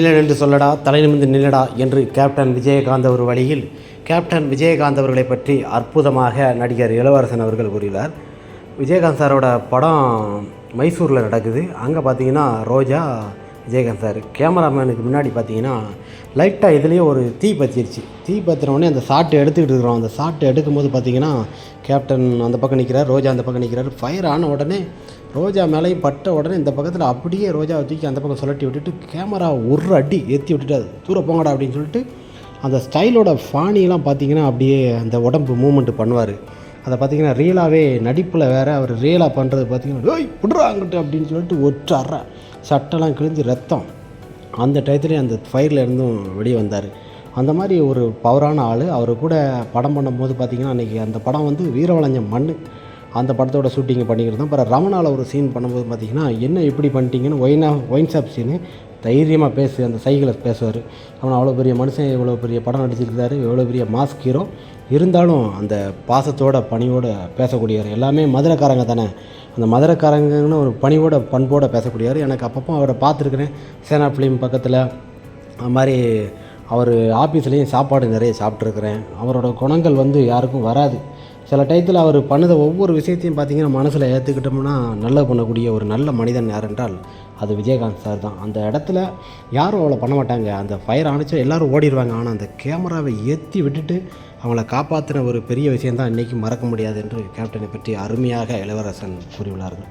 இல்லை என்று சொல்லடா தலை நிமிந்து நில்லடா என்று கேப்டன் விஜயகாந்த் ஒரு வழியில் கேப்டன் விஜயகாந்த் அவர்களை பற்றி அற்புதமாக நடிகர் இளவரசன் அவர்கள் கூறியுள்ளார். விஜயகாந்த் சாரோட படம் மைசூரில் நடக்குது. அங்கே பார்த்தீங்கன்னா ரோஜா விஜயகாந்த் சார். கேமராமேனுக்கு முன்னாடி பார்த்தீங்கன்னா லைட்டாக இதுலேயே ஒரு தீ பற்றிருச்சு தீ பற்றின உடனே அந்த ஷாட் எடுத்துக்கிட்டு இருக்கிறோம். அந்த ஷாட் எடுக்கும்போது பார்த்தீங்கன்னா கேப்டன் அந்த பக்கம் நிற்கிறார் ரோஜா அந்த பக்கம் நிற்கிறார் ஃபயர் ஆன உடனே ரோஜா மேலேயும் பட்ட உடனே இந்த பக்கத்தில் அப்படியே ரோஜாவை தூக்கி அந்த பக்கம் சுழட்டி விட்டுட்டு கேமரா ஒரு அடி ஏற்றி விட்டுட்டு அது தூர போங்கடா அப்படின்னு சொல்லிட்டு அந்த ஸ்டைலோட ஃபானிலாம் பார்த்தீங்கன்னா அப்படியே அந்த உடம்பு மூமெண்ட்டு பண்ணுவார். அதை பார்த்தீங்கன்னா ரியலாகவே நடிப்பில் வேறு அவர் ரியலாக பண்ணுறது பார்த்தீங்கன்னா ஓய் புடுறாங்கட்டு அப்படின்னு சொல்லிட்டு ஒற்று சட்டெல்லாம் கிழிஞ்சு ரத்தம். அந்த டயத்துலேயே அந்த ஃபயரில் இருந்தும் வெளியே வந்தார். அந்த மாதிரி ஒரு பவரான ஆள். அவர் கூட படம் பண்ணும்போது பார்த்திங்கன்னா அன்றைக்கி அந்த படம் வந்து வீரவளைஞ்ச மண் அந்த படத்தோட ஷூட்டிங் பண்ணிக்கிட்டு தான் அப்புறம் ரமணாவில் ஒரு சீன் பண்ணும்போது பார்த்தீங்கன்னா என்ன எப்படி பண்ணிட்டீங்கன்னு ஒயினா ஒயின் ஷாப் சீனு தைரியமாக பேசு அந்த சைக்கிளை பேசுவார். அவன் அவ்வளோ பெரிய மனுஷன் இவ்வளோ பெரிய படம் நடிச்சிருக்காரு எவ்வளோ பெரிய மாஸ்க் ஹீரோ இருந்தாலும் அந்த பாசத்தோட பணியோடு பேசக்கூடியவர் எல்லாமே மதுரைக்காரங்க தானே. அந்த மதுரைக்காரங்கன்னு ஒரு பணிவோட பண்போடு பேசக்கூடியவர். எனக்கு அப்பப்போ அவரை பார்த்துருக்குறேன். சேனா ஃபிலிம் பக்கத்தில். அது மாதிரி அவர் ஆஃபீஸ்லேயும் சாப்பாடு நிறைய சாப்பிட்ருக்குறேன் அவரோட குணங்கள் வந்து யாருக்கும் வராது. சில டயத்தில் அவர் பண்ணுத ஒவ்வொரு விஷயத்தையும் பார்த்தீங்கன்னா மனசில் ஏற்றுக்கிட்டோம்னா நல்ல பண்ணக்கூடிய ஒரு நல்ல மனிதன் யார் என்றால் அது விஜயகாந்த் சார் தான். அந்த இடத்துல யாரும் அவ்வளோ பண்ண மாட்டாங்க. அந்த ஃபயர் அணைச்சா எல்லோரும் ஓடிடுவாங்க ஆனால் அந்த கேமராவை ஏற்றி விட்டுட்டு அவங்கள காப்பாற்றின ஒரு பெரிய விஷயந்தான் இன்றைக்கி மறக்க முடியாது என்று கேப்டனை பற்றி அருமையாக இளவரசன் கூறியுள்ளார்கள்.